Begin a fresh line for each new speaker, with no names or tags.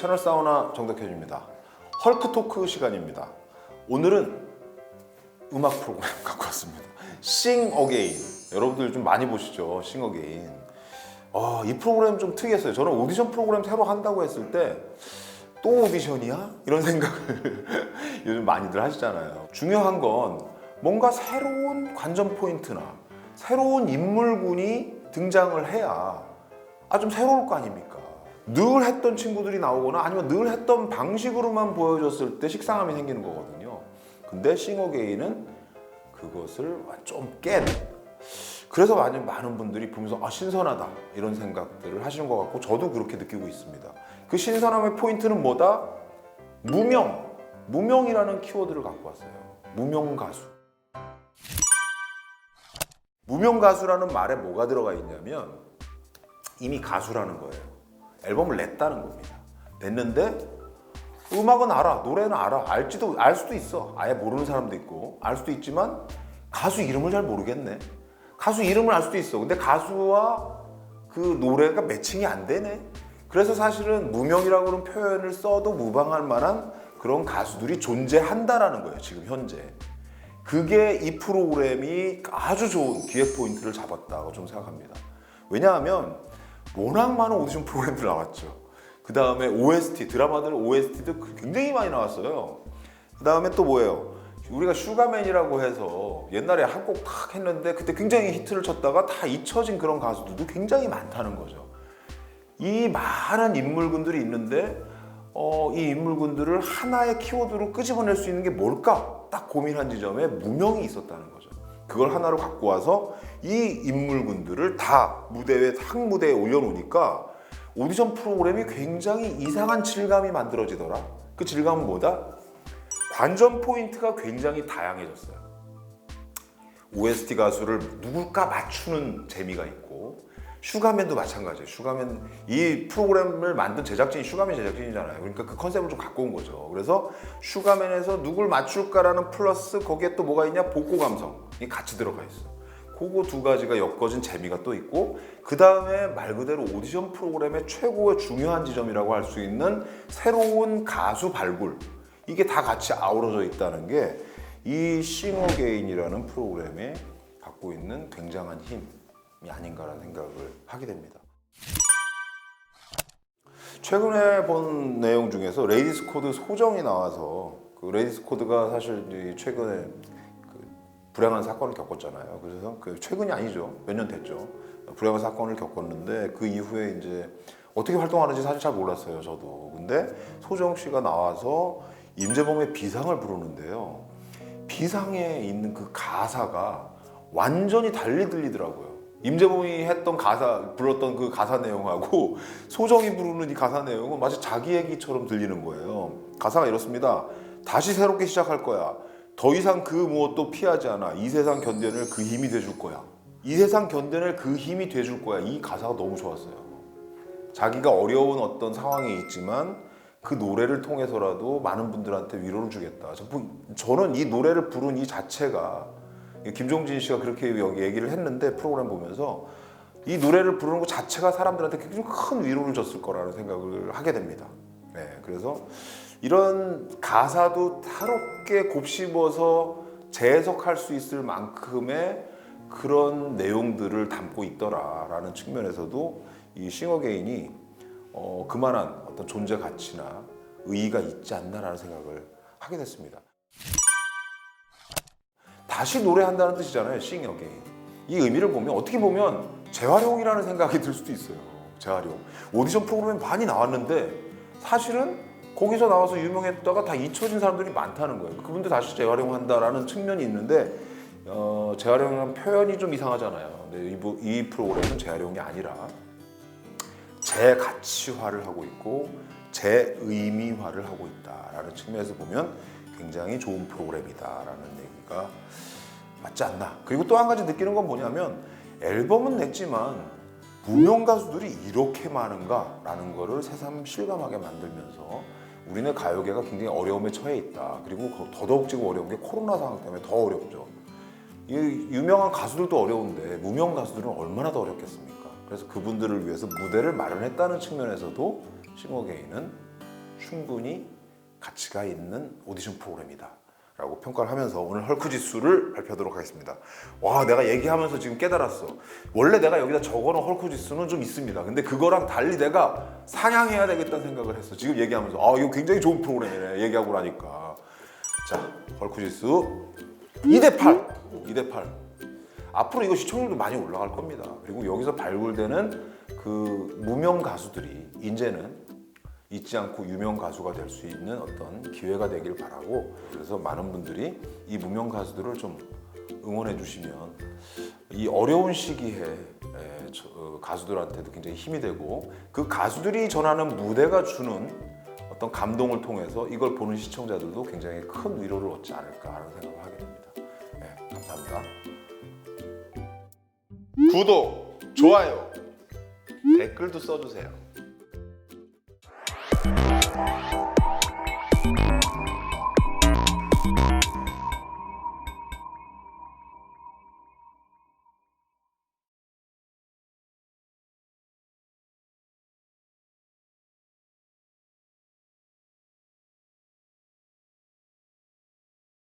채널 사우나 정덕현입니다. 헐크 토크 시간입니다. 오늘은 음악 프로그램 갖고 왔습니다. 싱 어게인. 여러분들 좀 많이 보시죠. 싱 어게인. 아, 이 프로그램 좀 특이했어요. 저는 오디션 프로그램 새로 한다고 했을 때 또 오디션이야? 이런 생각을 요즘 많이들 하시잖아요. 중요한 건 뭔가 새로운 관전 포인트나 새로운 인물군이 등장을 해야 아 좀 새로울 거 아닙니까? 늘 했던 친구들이 나오거나 아니면 늘 했던 방식으로만 보여줬을 때 식상함이 생기는 거거든요. 근데 싱어게인은 그것을 좀 깬. 그래서 많이 많은 분들이 보면서 아 신선하다 이런 생각들을 하시는 것 같고 저도 그렇게 느끼고 있습니다. 그 신선함의 포인트는 뭐다? 무명. 무명이라는 키워드를 갖고 왔어요. 무명 가수. 무명 가수라는 말에 뭐가 들어가 있냐면 이미 가수라는 거예요. 앨범을 냈다는 겁니다. 냈는데 음악은 알아, 노래는 알아, 알지도 알 수도 있어. 아예 모르는 사람도 있고 알 수도 있지만 가수 이름을 잘 모르겠네. 가수 이름을 알 수도 있어. 근데 가수와 그 노래가 매칭이 안 되네. 그래서 사실은 무명이라고 그런 표현을 써도 무방할 만한 그런 가수들이 존재한다라는 거예요. 지금 현재. 그게 이 프로그램이 아주 좋은 기획 포인트를 잡았다고 좀 생각합니다. 왜냐하면 워낙 많은 오디션 프로그램들 나왔죠. 그 다음에 OST 드라마들 OST도 굉장히 많이 나왔어요. 그 다음에 또 뭐예요? 우리가 슈가맨이라고 해서 옛날에 한 곡 탁 했는데 그때 굉장히 히트를 쳤다가 다 잊혀진 그런 가수들도 굉장히 많다는 거죠. 이 많은 인물군들이 있는데 어, 이 인물군들을 하나의 키워드로 끄집어낼 수 있는 게 뭘까? 딱 고민한 지점에 무명이 있었다는 거죠. 그걸 하나로 갖고 와서 이 인물군들을 다 무대에 한 무대에 올려놓으니까 오디션 프로그램이 굉장히 이상한 질감이 만들어지더라. 그 질감은 뭐다? 관전 포인트가 굉장히 다양해졌어요. OST 가수를 누굴까 맞추는 재미가 있고 슈가맨도 마찬가지예요. 슈가맨 이 프로그램을 만든 제작진이 슈가맨 제작진이잖아요. 그러니까 그 컨셉을 좀 갖고 온 거죠. 그래서 슈가맨에서 누굴 맞출까라는 플러스 거기에 또 뭐가 있냐? 복고 감성이 같이 들어가 있어. 그거 두 가지가 엮어진 재미가 또 있고 그 다음에 말 그대로 오디션 프로그램의 최고의 중요한 지점이라고 할 수 있는 새로운 가수 발굴 이게 다 같이 아우러져 있다는 게 이 싱어게인이라는 프로그램에 갖고 있는 굉장한 힘이 아닌가라는 생각을 하게 됩니다. 최근에 본 내용 중에서 레이디스 코드 소정이 나와서 그 레이디스 코드가 사실 이 최근에 그 불행한 사건을 겪었잖아요. 그래서 그 최근이 아니죠. 몇 년 됐죠. 불행한 사건을 겪었는데 그 이후에 이제 어떻게 활동하는지 사실 잘 몰랐어요. 저도. 근데 소정 씨가 나와서 임재범의 비상을 부르는데요. 비상에 있는 그 가사가 완전히 달리 들리더라고요. 임재범이 했던 가사 불렀던 그 가사 내용하고 소정이 부르는 이 가사 내용은 마치 자기 얘기처럼 들리는 거예요. 가사가 이렇습니다. 다시 새롭게 시작할 거야. 더 이상 그 무엇도 피하지 않아. 이 세상 견뎌낼 그 힘이 돼줄 거야. 이 세상 견뎌낼 그 힘이 돼줄 거야. 이 가사가 너무 좋았어요. 자기가 어려운 어떤 상황에 있지만 그 노래를 통해서라도 많은 분들한테 위로를 주겠다. 저- 저는 이 노래를 부른 이 자체가 김종진 씨가 그렇게 얘기를 했는데 프로그램 보면서 이 노래를 부르는 것 자체가 사람들한테 굉장히 큰 위로를 줬을 거라는 생각을 하게 됩니다. 네, 그래서 이런 가사도 다롭게 곱씹어서 재해석할 수 있을 만큼의 그런 내용들을 담고 있더라라는 측면에서도 이 싱어게인이 어, 그만한 어떤 존재 가치나 의의가 있지 않나라는 생각을 하게 됐습니다. 다시 노래한다는 뜻이잖아요. 싱 어게인. 이 의미를 보면 어떻게 보면 재활용이라는 생각이 들 수도 있어요. 재활용. 오디션 프로그램 많이 나왔는데 사실은 거기서 나와서 유명했다가 다 잊혀진 사람들이 많다는 거예요. 그분들 다시 재활용한다라는 측면이 있는데 어, 재활용이라는 표현이 좀 이상하잖아요. 근데 이, 부- 이 프로그램은 재활용이 아니라 재가치화를 하고 있고 재의미화를 하고 있다라는 측면에서 보면 굉장히 좋은 프로그램이다라는 얘기가 맞지 않나. 그리고 또 한 가지 느끼는 건 뭐냐면 앨범은 냈지만 무명 가수들이 이렇게 많은가라는 거를 새삼 실감하게 만들면서 우리네 가요계가 굉장히 어려움에 처해 있다. 그리고 거- 더더욱지고 어려운 게 코로나 상황 때문에 더 어렵죠. 이 유명한 가수들도 어려운데 무명 가수들은 얼마나 더 어렵겠습니까? 그래서 그분들을 위해서 무대를 마련했다는 측면에서도 싱어게인은 충분히 가치가 있는 오디션 프로그램이다. 라고 평가를 하면서 오늘 헐크 지수를 발표하도록 하겠습니다. 와, 내가 얘기하면서 지금 깨달았어. 원래 내가 여기다 적어놓은 헐크 지수는 좀 있습니다. 근데 그거랑 달리 내가 상향해야 되겠다는 생각을 했어. 지금 얘기하면서. 아, 이거 굉장히 좋은 프로그램이네. 얘기하고 나니까. 자, 헐크 지수 2대 8. 2대 8. 앞으로 이거 시청률도 많이 올라갈 겁니다. 그리고 여기서 발굴되는 그 무명 가수들이 이제는 잊지 않고 유명 가수가 될 수 있는 어떤 기회가 되길 바라고 그래서 많은 분들이 이 무명 가수들을 좀 응원해 주시면 이 어려운 시기에 어, 가수들한테도 굉장히 힘이 되고 그 가수들이 전하는 무대가 주는 어떤 감동을 통해서 이걸 보는 시청자들도 굉장히 큰 위로를 얻지 않을까 하는 생각을 하게 됩니다. 네, 감사합니다.
구독, 좋아요, 댓글도 써주세요. Bye.